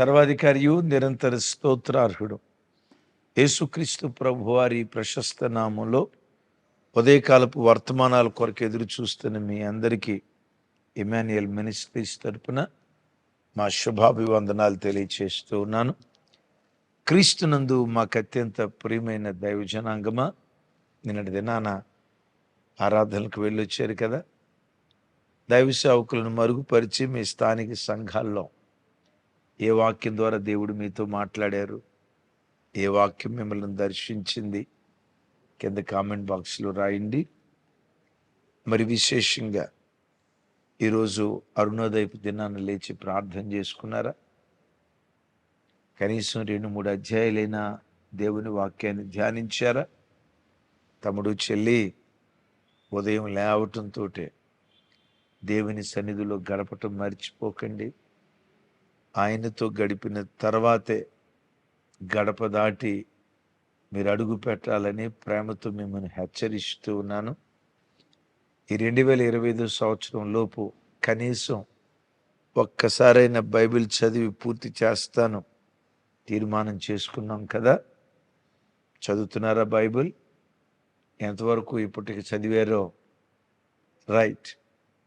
సర్వాధికారియు నిరంతర స్తోత్రార్హుడు. యేసుక్రీస్తు ప్రభువారి ప్రశస్త నామంలో ఉదయకాలపు వర్తమానాల కొరకు ఎదురు చూస్తున్న మీ అందరికీ ఇమాన్యుయల్ మినిస్ట్రీస్ తరపున మా శుభాభివందనాలు తెలియచేస్తూ ఉన్నాను. క్రీస్తునందు మాకు అత్యంత ప్రియమైన దైవజనాంగమా నిన్నటి దినాన ఆరాధనకు వెళ్ళొచ్చారు కదా. దైవ సేవకులను మరుగుపరిచి మీ స్థానిక సంఘాల్లో ఏ వాక్యం ద్వారా దేవుడు మీతో మాట్లాడారు? ఏ వాక్యం మిమ్మల్ని దర్శించింది? కింద కామెంట్ బాక్స్లో రాయండి. మరి విశేషంగా ఈరోజు అరుణోదయపు దినాన్ని లేచి ప్రార్థన చేసుకున్నారా? కనీసం రెండు మూడు అధ్యాయులైన దేవుని వాక్యాన్ని ధ్యానించారా? తమ్ముడు చెల్లి ఉదయం లేవటంతో దేవుని సన్నిధిలో గడపటం మర్చిపోకండి. ఆయనతో గడిపిన తర్వాతే గడప దాటి మీరు అడుగు పెట్టాలని ప్రేమతో మిమ్మల్ని హెచ్చరిస్తూ ఉన్నాను. ఈ రెండు వేల ఇరవై ఐదు సంవత్సరం లోపు కనీసం ఒక్కసారైనా బైబిల్ చదివి పూర్తి చేస్తాను తీర్మానం చేసుకున్నాం కదా. చదువుతున్నారా బైబిల్? ఎంతవరకు ఇప్పటికి చదివారో? రైట్.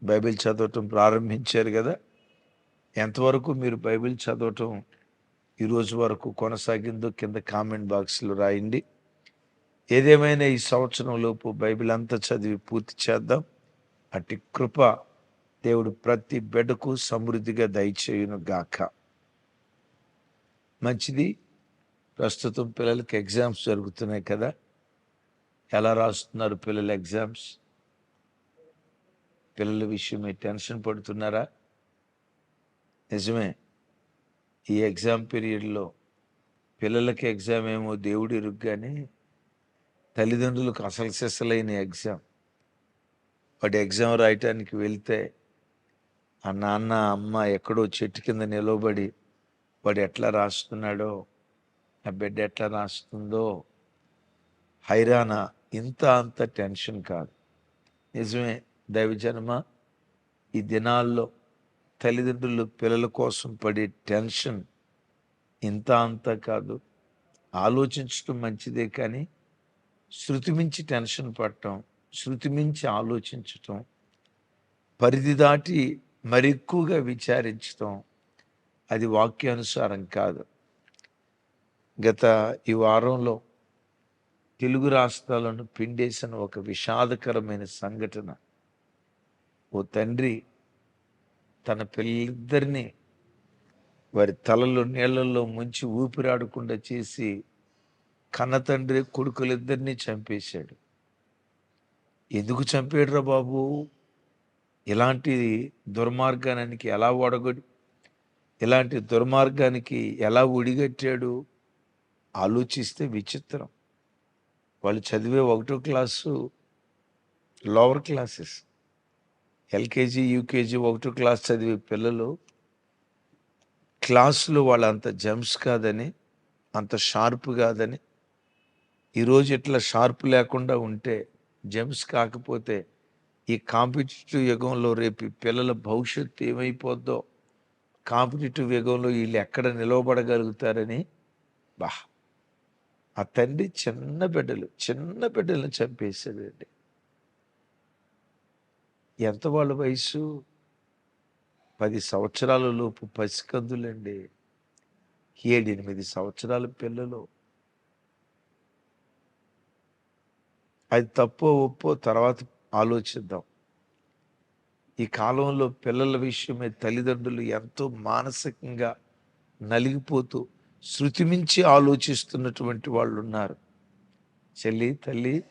బైబిల్ చదవటం ప్రారంభించారు కదా. ఎంతవరకు మీరు బైబిల్ చదవటం ఈరోజు వరకు కొనసాగిందో కింద కామెంట్ బాక్స్లో రాయండి. ఏదేమైనా ఈ సంవత్సరం లోపు బైబిల్ అంతా చదివి పూర్తి చేద్దాం. అట్టి కృప దేవుడు ప్రతి బిడ్డకు సమృద్ధిగా దయచేయును గాక. మంచిది. ప్రస్తుతం పిల్లలకి ఎగ్జామ్స్ జరుగుతున్నాయి కదా. ఎలా రాస్తున్నారు పిల్లల ఎగ్జామ్స్? పిల్లల విషయమే టెన్షన్ పడుతున్నారా? నిజమే. ఈ ఎగ్జామ్ పీరియడ్లో పిల్లలకి ఎగ్జామ్ ఏమో దేవుడు ఇరుగ్గానే తల్లిదండ్రులకు అసలు సెసలైన ఎగ్జామ్. వాడు ఎగ్జామ్ రాయటానికి వెళ్తే ఆ నాన్న అమ్మ ఎక్కడో చెట్టు కింద నిలవబడి వాడు ఎట్లా రాస్తున్నాడో నా బిడ్డ ఎట్లా రాస్తుందో హైరానా. ఇంత అంత టెన్షన్ కాదు. నిజమే దైవజన్మ? ఈ దినాల్లో తల్లిదండ్రులు పిల్లల కోసం పడే టెన్షన్ ఇంత అంత కాదు. ఆలోచించడం మంచిదే కానీ శృతి మించి టెన్షన్ పడటం శృతి మించి ఆలోచించటం పరిధి దాటి మరెక్కువగా విచారించటం అది వాక్యానుసారం కాదు. గత ఈ వారంలో తెలుగు రాష్ట్రాలను పిండేసిన ఒక విషాదకరమైన సంఘటన. ఓ తండ్రి తన పిల్లలిద్దరినీ వారి తలలో నీళ్ళల్లో ముంచి ఊపిరాడకుండా చేసి కన్నతండ్రి కొడుకులిద్దరినీ చంపేశాడు. ఎందుకు చంపాడురా బాబు? ఇలాంటి దుర్మార్గానికి ఎలా ఒడగొడి ఇలాంటి దుర్మార్గానికి ఎలా ఒడిగట్టాడు? ఆలోచిస్తే విచిత్రం. వాళ్ళు చదివే ఒకటో class lower classes. LKG UKG ఒకటో క్లాస్ చదివే పిల్లలు క్లాసులు వాళ్ళు అంత జంప్స్ కాదని అంత షార్ప్ కాదని ఈరోజు ఇట్లా షార్ప్ లేకుండా ఉంటే జంప్స్ కాకపోతే ఈ కాంపిటేటివ్ యుగంలో రేపు పిల్లల భవిష్యత్తు ఏమైపోద్దో కాంపిటేటివ్ యుగంలో వీళ్ళు ఎక్కడ నిలవబడగలుగుతారని బా ఆ తండ్రి చిన్న బిడ్డలు చిన్న బిడ్డలను చంపేశాడండి. ఎంత వాళ్ళ వయసు? పది సంవత్సరాల లోపు పసికందులండి. ఏడెనిమిది సంవత్సరాల పిల్లలు. అది తప్పో ఒప్పో తర్వాత ఆలోచిద్దాం. ఈ కాలంలో పిల్లల విషయమే తల్లిదండ్రులు ఎంతో మానసికంగా నలిగిపోతూ శృతిమించి ఆలోచిస్తున్నటువంటి వాళ్ళు ఉన్నారు చెల్లి తల్లి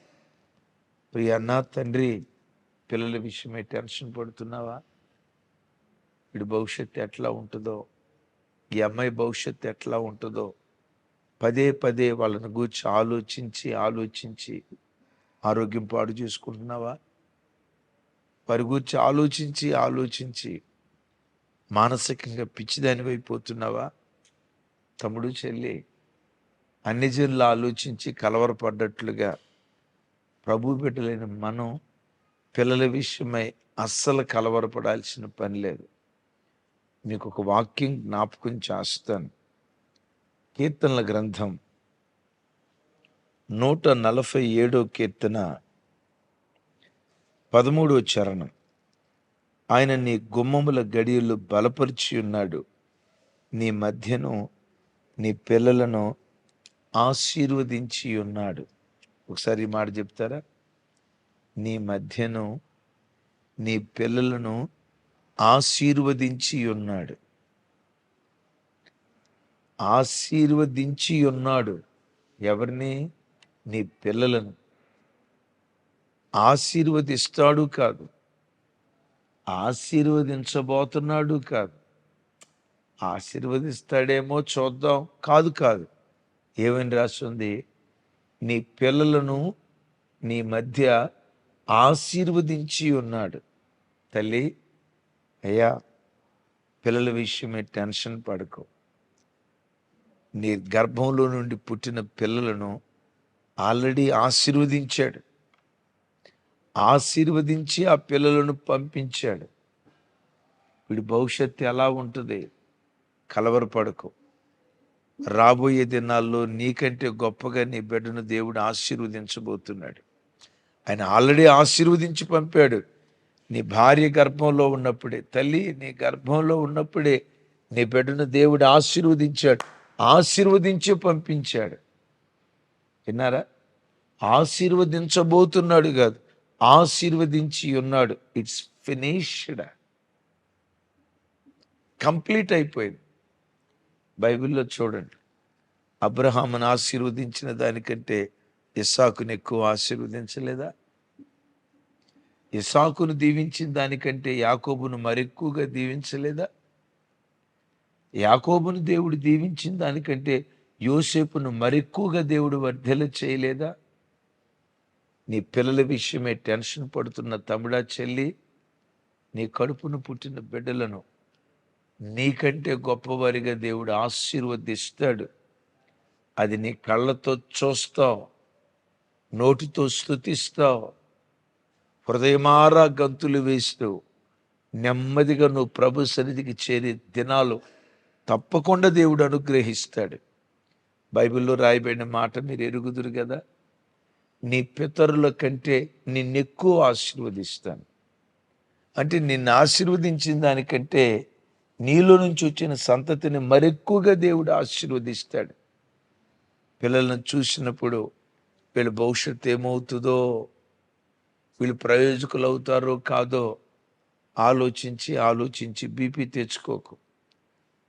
ప్రియన్న తండ్రి పిల్లల విషయమే టెన్షన్ పడుతున్నావా? వీడి భవిష్యత్తు ఎట్లా ఉంటుందో? ఈ అమ్మాయి భవిష్యత్తు ఎట్లా ఉంటుందో? పదే పదే వాళ్ళని గూర్చి ఆలోచించి ఆలోచించి ఆరోగ్యం పాడు చేసుకుంటున్నావా? వారి గురించి ఆలోచించి ఆలోచించి మానసికంగా పిచ్చిదానివైపోతున్నావా తమ్ముడు చెల్లి అన్ని జన్లు ఆలోచించి కలవరపడ్డట్లుగా ప్రభు బిడ్డలైన మనం పిల్లల విషయమై అస్సలు కలవరపడాల్సిన పని లేదు. మీకు ఒక వాక్యం జ్ఞాపకం చేస్తాను. కీర్తనల గ్రంథం నూట నలభై ఏడో కీర్తన పదమూడో చరణం. ఆయన నీ గుమ్మముల గడియలు బలపరిచి ఉన్నాడు. నీ మధ్యను నీ పిల్లలను ఆశీర్వదించి ఉన్నాడు. ఒకసారి ఈ మాట చెప్తారా? నీ మధ్యను నీ పిల్లలను ఆశీర్వదించి ఉన్నాడు ఆశీర్వదించి ఉన్నాడు ఎవరిని? నీ పిల్లలను. ఆశీర్వదిస్తాడు కాదు. ఆశీర్వదించబోతున్నాడు కాదు. ఆశీర్వదిస్తాడేమో చూద్దాం. కాదు కాదు. ఏమని రాస్తుంది? నీ పిల్లలను నీ మధ్య ఆశీర్వదించి ఉన్నాడు. తల్లి అయ్యా పిల్లల విషయమే టెన్షన్ పడుకో. నీ గర్భంలో నుండి పుట్టిన పిల్లలను ఆల్రెడీ ఆశీర్వదించాడు. ఆశీర్వదించి ఆ పిల్లలను పంపించాడు. వీడి భవిష్యత్తు ఎలా ఉంటుంది? కలవరపడకు. రాబోయే దినాల్లో నీకంటే గొప్పగా నీ బిడ్డను దేవుడు ఆశీర్వదించబోతున్నాడు. ఆయన ఆల్రెడీ ఆశీర్వదించి పంపాడు. నీ భార్య గర్భంలో ఉన్నప్పుడే తల్లి నీ గర్భంలో ఉన్నప్పుడే నీ బిడ్డను దేవుడు ఆశీర్వదించాడు. ఆశీర్వదించి పంపించాడు. విన్నారా? ఆశీర్వదించబోతున్నాడు కాదు ఆశీర్వదించి ఉన్నాడు. ఇట్స్ ఫినిష్డ్ కంప్లీట్ అయిపోయింది. బైబిల్లో చూడండి. అబ్రహామును ఆశీర్వదించిన దానికంటే ఇస్సాకుని ఎక్కువ ఆశీర్వదించలేదా? ఇసాకును దీవించిన దానికంటే యాకోబును మరెక్కువగా దీవించలేదా? యాకోబును దేవుడు దీవించిన దానికంటే యోసేపును మరెక్కువగా దేవుడు వర్ధల చేయలేదా? నీ పిల్లల విషయమే టెన్షన్ పడుతున్న తమిడా చెల్లి నీ కడుపును పుట్టిన బిడ్డలను నీకంటే గొప్పవారిగా దేవుడు ఆశీర్వదిస్తాడు. అది నీ కళ్ళతో చూస్తావు. నోటితో స్థుతిస్తావు హృదయమారా గంతులు వేస్తూ నెమ్మదిగా నువ్వు ప్రభు సన్నిధికి చేరే దినాలు తప్పకుండా దేవుడు అనుగ్రహిస్తాడు. బైబిల్లో రాయబడిన మాట మీరు ఎరుగుదురు కదా? నీ పితరుల కంటే నిన్నెక్కువ ఆశీర్వదిస్తాను. అంటే నిన్ను ఆశీర్వదించిన దానికంటే నీలో నుంచి వచ్చిన సంతతిని మరెక్కువగా దేవుడు ఆశీర్వదిస్తాడు. పిల్లలను చూసినప్పుడు వీళ్ళ భవిష్యత్తు ఏమవుతుందో వీళ్ళు ప్రయోజకులు అవుతారో కాదో ఆలోచించి ఆలోచించి బీపీ తెచ్చుకోకు.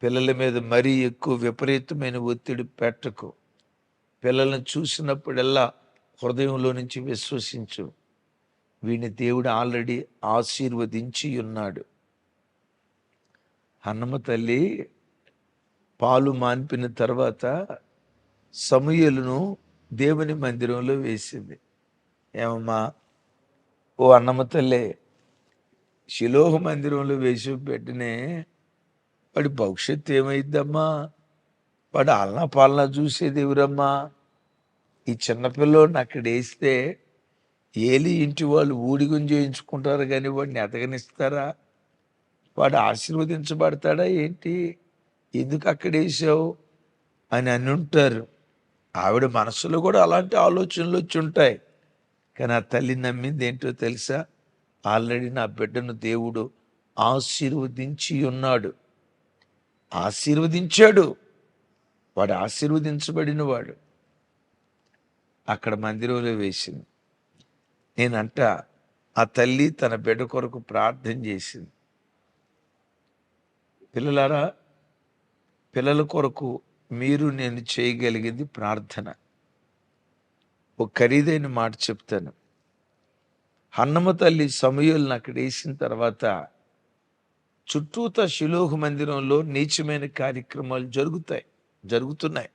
పిల్లల మీద మరీ ఎక్కువ విపరీతమైన ఒత్తిడి పెట్టకు. పిల్లల్ని చూసినప్పుడల్లా హృదయంలో నుంచి విశ్వసించు. వీడిని దేవుడు ఆల్రెడీ ఆశీర్వదించి ఉన్నాడు. అన్నమ్మ తల్లి పాలు మాన్పిన తర్వాత సమయలను దేవుని మందిరంలో వేసింది. ఏమమ్మా? ఓ అన్నమ్మ తల్లి శిలోహ మందిరంలో వేసి పెట్టినే వాడి భవిష్యత్తు ఏమైద్దమ్మా వాడు ఆలనా పాలన చూసేది ఎవరమ్మా? ఈ చిన్నపిల్లోడిని అక్కడ వేస్తే ఏలి ఇంటి వాళ్ళు ఊడిగం చేయించుకుంటారు కానీ వాడిని ఎదగనిస్తారా? వాడు ఆశీర్వదించబడతాడా ఏంటి? ఎందుకు అక్కడ వేసావు? అని అని ఉంటారు. ఆవిడ మనసులో కూడా అలాంటి ఆలోచనలు వచ్చి ఉంటాయి. కానీ ఆ తల్లి నమ్మింది ఏంటో తెలుసా? ఆల్రెడీ నా బిడ్డను దేవుడు ఆశీర్వదించి ఉన్నాడు. ఆశీర్వదించాడు. వాడు ఆశీర్వదించబడిన వాడు అక్కడ మందిరంలో వేసింది. నేనంట ఆ తల్లి తన బిడ్డ కొరకు ప్రార్థన చేసింది. పిల్లలారా పిల్లల కొరకు మీరు నేను చేయగలిగింది ప్రార్థన. ఒక ఖరీదైన మాట చెప్తాను. హన్నమ తల్లి సమయాలను అక్కడ వేసిన తర్వాత చుట్టూత శిలోహ మందిరంలో నీచమైన కార్యక్రమాలు జరుగుతాయి జరుగుతున్నాయి.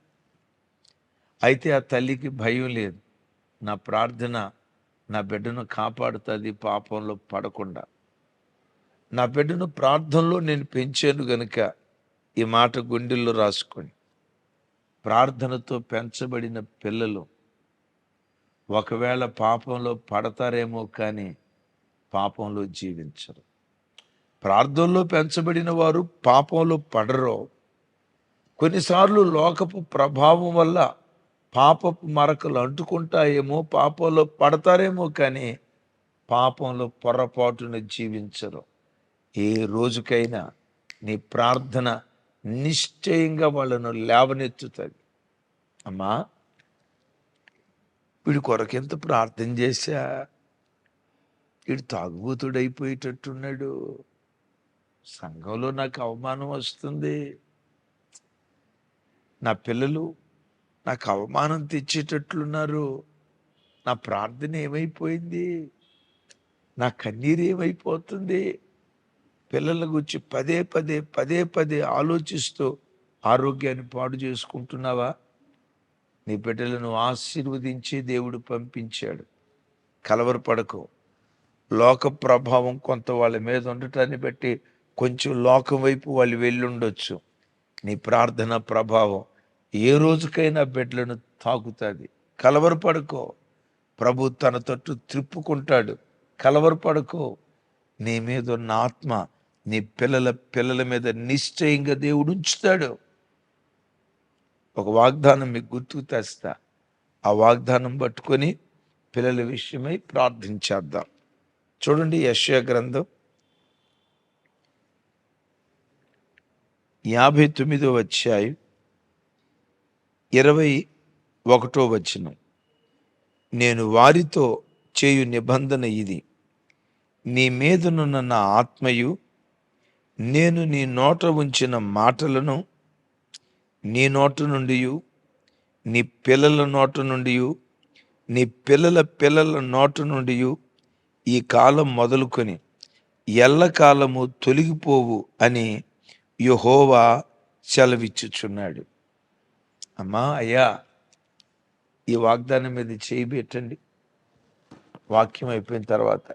అయితే ఆ తల్లికి భయం లేదు. నా ప్రార్థన నా బిడ్డను కాపాడుతుంది పాపంలో పడకుండా. నా బిడ్డను ప్రార్థనలో నేను పెంచాను గనుక ఈ మాట గుండెల్లో రాసుకోండి ప్రార్థనతో పెంచబడిన పిల్లలు ఒకవేళ పాపంలో పడతారేమో కానీ పాపంలో జీవించరు. ప్రార్థనలో పెంచబడిన వారు పాపంలో పడరు. కొన్నిసార్లు లోకపు ప్రభావం వల్ల పాపపు మరకలు అంటుకుంటాయేమో పాపంలో పడతారేమో కానీ పాపంలో పొరపాటున జీవించరు. ఏ రోజుకైనా నీ ప్రార్థన నిశ్చయంగా వాళ్ళను లేవనెత్తుతుంది. అమ్మా వీడి కొరకెంత ప్రార్థన చేశా? వీడు తాగుబోతుడైపోయేటట్టున్నాడు. సంఘంలో నాకు అవమానం వస్తుంది. నా పిల్లలు నాకు అవమానం తెచ్చేటట్లున్నారు. నా ప్రార్థన ఏమైపోయింది? నా కన్నీరు ఏమైపోతుంది? పిల్లల గురించి పదే పదే పదే పదే ఆలోచిస్తూ ఆరోగ్యాన్ని పాడు చేసుకుంటున్నావా? నీ బిడ్డలను ఆశీర్వదించి దేవుడు పంపించాడు. కలవరపడకు. లోక ప్రభావం కొంత వాళ్ళ మీద ఉండటాన్ని బట్టి కొంచెం లోకం వైపు వాళ్ళు వెళ్ళుండొచ్చు. నీ ప్రార్థన ప్రభావం ఏ రోజుకైనా బిడ్డలను తాకుతుంది. కలవరపడుకో. ప్రభు తన తట్టు త్రిప్పుకుంటాడు. కలవరపడుకో. నీ మీద ఉన్న ఆత్మ నీ పిల్లల పిల్లల మీద నిశ్చయంగా దేవుడు ఉంచుతాడు. ఒక వాగ్దానం మీకు గుర్తుకు తెస్తా. ఆ వాగ్దానం పట్టుకొని పిల్లల విషయమై ప్రార్థించేద్దాం చూడండి యశ్వ గ్రంథం యాభై తొమ్మిదో అధ్యాయం ఇరవై ఒకటో వచనం. నేను వారితో చేయు నిబంధన ఇది. నీ మీదనున్న నా ఆత్మయు నేను నీ నోట ఉంచిన మాటలను నీ నోటు నుండి నీ పిల్లల నోటు నుండి నీ పిల్లల పిల్లల నోటు నుండి ఈ కాలం మొదలుకొని ఎల్లకాలము తొలగిపోవు అని యహోవా సెలవిచ్చుచున్నాడు. అమ్మా అయ్యా ఈ వాగ్దానం మీద చేయి పెట్టండి. వాక్యం అయిపోయిన తర్వాత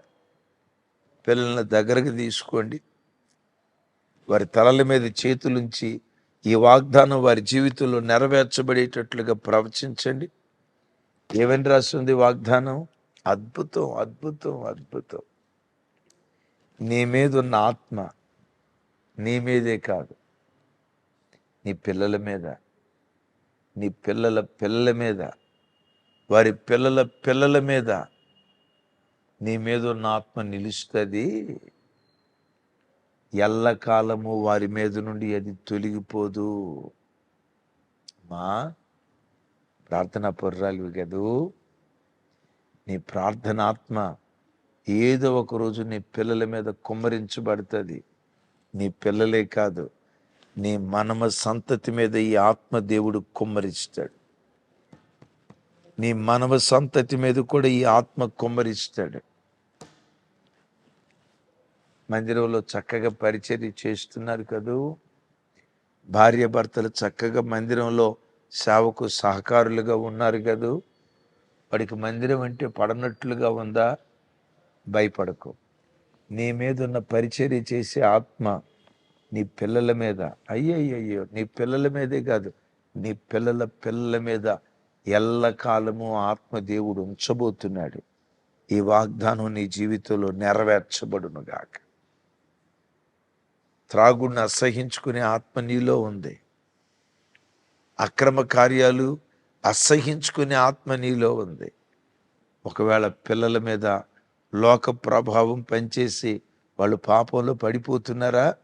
పిల్లల్ని దగ్గరకు తీసుకోండి. వారి తలల మీద చేతులుంచి ఈ వాగ్దానం వారి జీవితంలో నెరవేర్చబడేటట్లుగా ప్రవచించండి. ఏమని రాస్తుంది వాగ్దానం? అద్భుతం అద్భుతం అద్భుతం. నీ మీద ఉన్న ఆత్మ నీ మీదే కాదు. నీ పిల్లల మీద నీ పిల్లల పిల్లల మీద వారి పిల్లల పిల్లల మీద నీ మీద ఉన్న ఆత్మ నిలుస్తుంది. ఎల్లకాలము వారి మీద నుండి అది తొలగిపోదు. మా ప్రార్థన పొర్రాలివి కదూ నీ ప్రార్థనాత్మ ఏదో ఒక రోజు నీ పిల్లల మీద కుమ్మరించబడుతుంది. నీ పిల్లలే కాదు నీ మనమ సంతతి మీద ఈ ఆత్మ దేవుడు కుమ్మరిస్తాడు. నీ మనవ సంతతి మీద కూడా ఈ ఆత్మ కుమ్మరిస్తాడు. మందిరంలో చక్కగా పరిచర్య చేస్తున్నారు కదూ. భార్య భర్తలు చక్కగా మందిరంలో సేవకు సహకారులుగా ఉన్నారు కదూ. వాడికి మందిరం అంటే పడనట్లుగా ఉందా? భయపడకు. నీ మీద ఉన్న పరిచర్య చేసే ఆత్మ నీ పిల్లల మీద. అయ్యయ్యో నీ పిల్లల మీదే కాదు నీ పిల్లల పిల్లల మీద ఎల్లకాలము ఆత్మదేవుడు ఉంచబోతున్నాడు. ఈ వాగ్దానం నీ జీవితంలో నెరవేర్చబడును గాక త్రాగుడిని అసహించుకునే ఆత్మ నీలో ఉంది. అక్రమ కార్యాలు అసహించుకునే ఆత్మ నీలో ఉంది. ఒకవేళ పిల్లల మీద లోక ప్రభావం పనిచేసి వాళ్ళు పాపంలో పడిపోతున్నారా?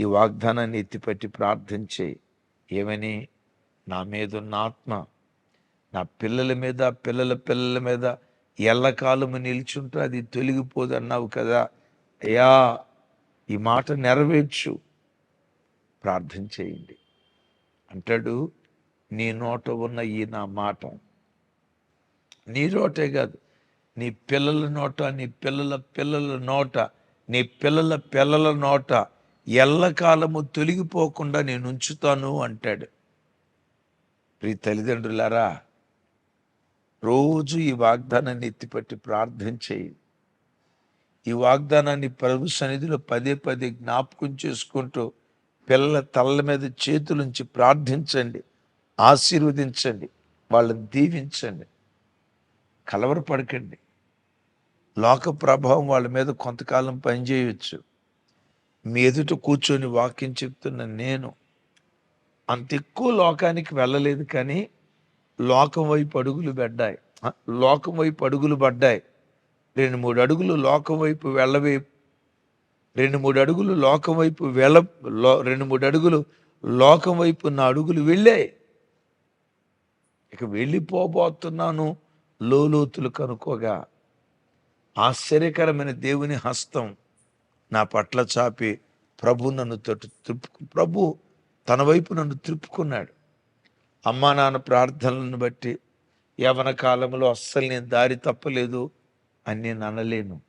ఈ వాగ్దానాన్ని ఎత్తిపట్టి ప్రార్థన చేయి. ఏమని? నా మీద ఉన్న ఆత్మ నా పిల్లల మీద పిల్లల పిల్లల మీద ఎల్లకాలము నిల్చుంటే అది తొలగిపోదు అన్నావు కదా? అయ్యా ఈ మాట నెరవేర్చు. ప్రార్థన చేయండి. అంటాడు నీ నోట ఉన్న ఈ నా మాట నీ నోటే కాదు నీ పిల్లల నోట నీ పిల్లల పిల్లల నోట నీ పిల్లల పిల్లల నోట ఎల్లకాలము తొలగిపోకుండా నేను ఉంచుతాను అంటాడు. ప్రీ తల్లిదండ్రులారా రోజు ఈ వాగ్దానాన్ని ఎత్తిపట్టి ప్రార్థన చేయండి ఈ వాగ్దానాన్ని ప్రభు సన్నిధిలో పదే పదే జ్ఞాపకం చేసుకుంటూ పిల్లల తలల మీద చేతులుంచి ప్రార్థించండి ఆశీర్వదించండి వాళ్ళని దీవించండి కలవరపడకండి. లోక ప్రభావం వాళ్ళ మీద కొంతకాలం పనిచేయవచ్చు మీ ఎదుట కూర్చొని వాక్యం చెప్తున్న నేను అంత ఎక్కువ లోకానికి వెళ్ళలేదు కానీ లోకం వైపు అడుగులు పడ్డాయి. లోకం వైపు అడుగులు పడ్డాయి. రెండు మూడు అడుగులు లోకం వైపు వెళ్ళవైపు రెండు మూడు అడుగులు లోకం వైపు వెళ్ళ లో రెండు మూడు అడుగులు లోకం వైపు నా అడుగులు వెళ్ళాయి ఇక వెళ్ళిపోబోతున్నాను లోతులు కనుకోగా. ఆశ్చర్యకరమైన దేవుని హస్తం నా పట్ల చాపి ప్రభు నన్ను తట్టు త్రిప్పు ప్రభు తన వైపు నన్ను త్రిప్పుకున్నాడు. అమ్మా నాన్న ప్రార్థనలను బట్టి యవన కాలంలో అస్సలు నేను దారి తప్పలేదు. అని నేను అనలేను.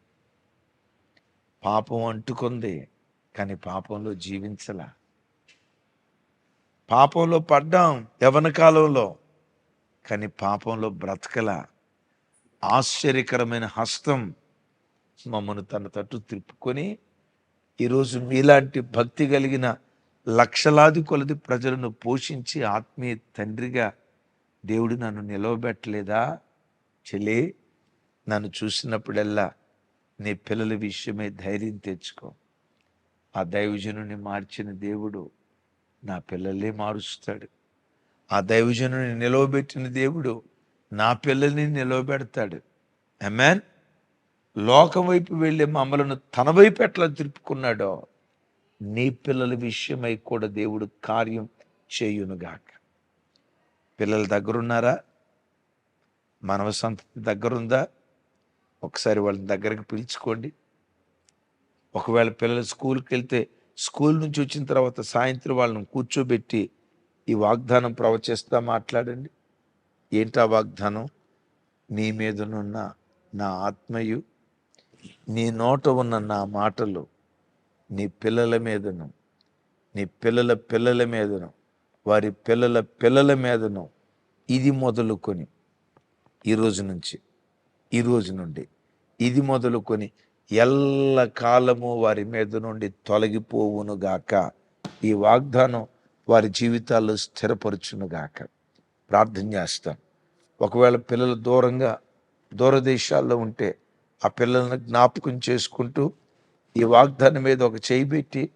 పాపం అంటుకుంది కానీ పాపంలో జీవించలా. పాపంలో పడ్డాం యవన కాలంలో కానీ పాపంలో బ్రతకల. ఆశ్చర్యకరమైన హస్తం మమ్మను తన తట్టు తిప్పుకొని ఈరోజు మీలాంటి భక్తి కలిగిన లక్షలాది కొలది ప్రజలను పోషించి ఆత్మీయ తండ్రిగా దేవుడు నన్ను నిలవబెట్టలేదా? చెల్లి నన్ను చూసినప్పుడల్లా నీ పిల్లల విషయమై ధైర్యం తెచ్చుకో. ఆ దైవజనుని మార్చిన దేవుడు నా పిల్లల్ని మారుస్తాడు. ఆ దైవజనుని నిలవబెట్టిన దేవుడు నా పిల్లల్ని నిలవబెడతాడు. అమెన్ లోకం వైపు వెళ్ళే మమ్మలను తన వైపు ఎట్లా తిరుపుకున్నాడో నీ పిల్లల విషయమై కూడా దేవుడు కార్యం చేయునుగాక. పిల్లల దగ్గరున్నారా? మానవ సంతతి దగ్గరుందా? ఒకసారి వాళ్ళని దగ్గరకు పిలుచుకోండి. ఒకవేళ పిల్లలు స్కూల్కి వెళ్తే స్కూల్ నుంచి వచ్చిన తర్వాత సాయంత్రం వాళ్ళని కూర్చోబెట్టి ఈ వాగ్దానం ప్రవచిస్తా మాట్లాడండి. ఏంటా వాగ్దానం? నీ మీదనున్న నా ఆత్మయు నీ నోట ఉన్న నా మాటలు నీ పిల్లల మీదను నీ పిల్లల పిల్లల మీదను వారి పిల్లల పిల్లల మీదను ఇది మొదలుకొని ఈ రోజు నుంచి. ఈరోజు నుండి ఇది మొదలుకొని ఎల్ల కాలము వారి మీద నుండి తొలగిపోవునుగాక ఈ వాగ్దానం వారి జీవితాల్లో స్థిరపరచునుగాక ప్రార్థన చేస్తాం. ఒకవేళ పిల్లలు దూరంగా దూరదేశాల్లో ఉంటే ఆ పిల్లల్ని జ్ఞాపకం చేసుకుంటూ ఈ వాగ్దానం మీద ఒక చేయి పెట్టి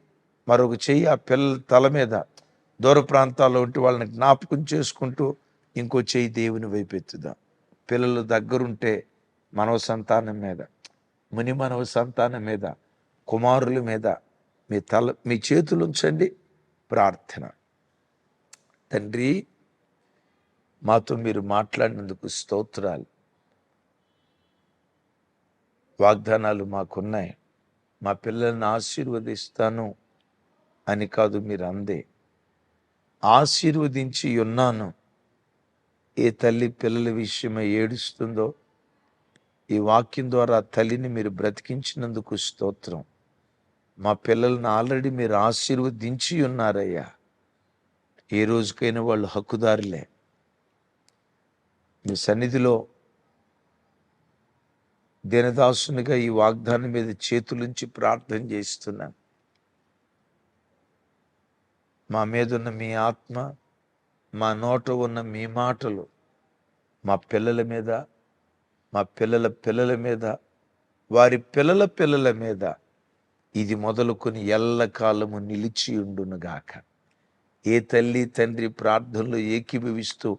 మరొక చెయ్యి ఆ పిల్లల తల మీద దూర ప్రాంతాల్లో ఉంటే వాళ్ళని జ్ఞాపకం చేసుకుంటూ ఇంకో చెయ్యి దేవుని వైపు ఎత్తుదాం. పిల్లలు దగ్గరుంటే మనవ సంతానం మీద ముని మనవ సంతానం మీద కుమారుల మీద మీ తల మీ చేతులు ఉంచండి ప్రార్థన. తండ్రి మాతో మీరు మాట్లాడినందుకు స్తోత్రాలు. వాగ్దానాలు మాకున్నాయి. మా పిల్లల్ని ఆశీర్వదిస్తాను అని కాదు మీరు అందే. ఆశీర్వదించి ఉన్నాను. ఏ తల్లి పిల్లల విషయమై ఏడుస్తుందో ఈ వాక్యం ద్వారా తల్లిని మీరు బ్రతికించినందుకు స్తోత్రం. మా పిల్లలను ఆల్రెడీ మీరు ఆశీర్వదించి ఉన్నారయ్యా. ఏ రోజుకైనా వాళ్ళు హక్కుదారులే. మీ సన్నిధిలో దినదాసునిగా ఈ వాగ్దానం మీద చేతులుంచి ప్రార్థన చేస్తున్నాను మా మీద ఉన్న మీ ఆత్మ మా నోట ఉన్న మీ మాటలు మా పిల్లల మీద మా పిల్లల పిల్లల మీద వారి పిల్లల పిల్లల మీద ఇది మొదలుకొని ఎల్లకాలము నిలిచి ఉండునుగాక ఏ తల్లి తండ్రి ప్రార్థనలు ఏకీభవిస్తూ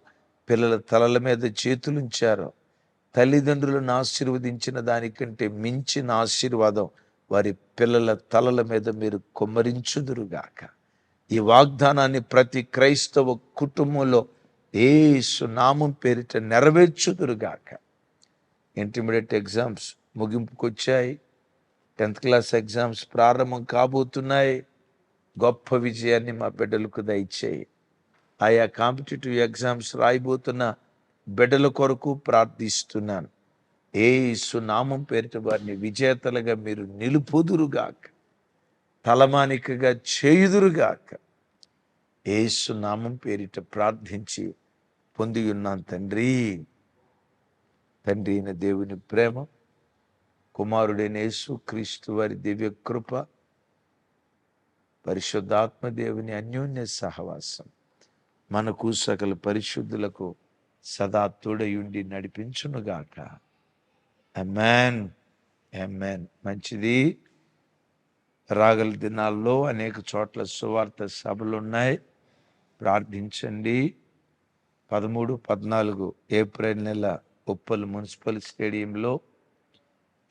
పిల్లల తలల మీద చేతులుంచారో తల్లిదండ్రులను ఆశీర్వదించిన దానికంటే మించిన ఆశీర్వాదం వారి పిల్లల తలల మీద మీరు కుమ్మరించుదురుగాక ఈ వాగ్దానాన్ని ప్రతి క్రైస్తవ కుటుంబంలో ఏసు నామం పేరిట నెరవేర్చుదురుగాక ఇంటర్మీడియట్ ఎగ్జామ్స్ ముగింపుకొచ్చాయి. టెన్త్ క్లాస్ ఎగ్జామ్స్ ప్రారంభం కాబోతున్నాయి. గొప్ప విజయాన్ని మా బిడ్డలకు దయచేయి. ఆయా కాంపిటేటివ్ ఎగ్జామ్స్ రాయిబోతున్న బిడ్డల కొరకు ప్రార్థిస్తున్నాను. ఏ నామం పేరిట వారిని విజేతలుగా మీరు నిలుపుదురుగాక. తలమానికగా చేయుదురుగాక. ఏసు నామం పేరిట ప్రార్థించి పొంది ఉన్నాను తండ్రి. తండ్రి అయిన దేవుని ప్రేమ కుమారుడైన యేసు క్రీస్తు వారి దివ్య కృప పరిశుద్ధాత్మ దేవుని అన్యోన్య సహవాసం మనకు సకల పరిశుద్ధులకు సదా తోడయుండి నడిపించునుగాక. ఎమ్మెన్ ఎమ్మెన్ మంచిది. రాగల దినాల్లో అనేక చోట్ల సువార్త సభలు ఉన్నాయి ప్రార్థించండి. పదమూడు పద్నాలుగు ఏప్రిల్ నెల ఉప్పల్ మున్సిపల్ స్టేడియంలో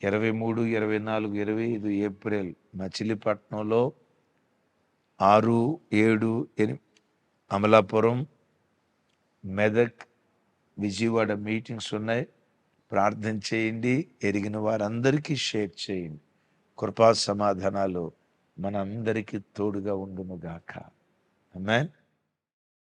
ఇరవై మూడు ఇరవై నాలుగు ఇరవై ఐదు ఏప్రిల్ మచిలీపట్నంలో ఆరు ఏడు ఎని అమలాపురం మెదక్ విజయవాడ మీటింగ్స్ ఉన్నాయి. ప్రార్థన చేయండి. ఎరిగిన వారందరికీ షేర్ చేయండి. కృపా సమాధానాలు మనందరికీ తోడుగా ఉండును గాక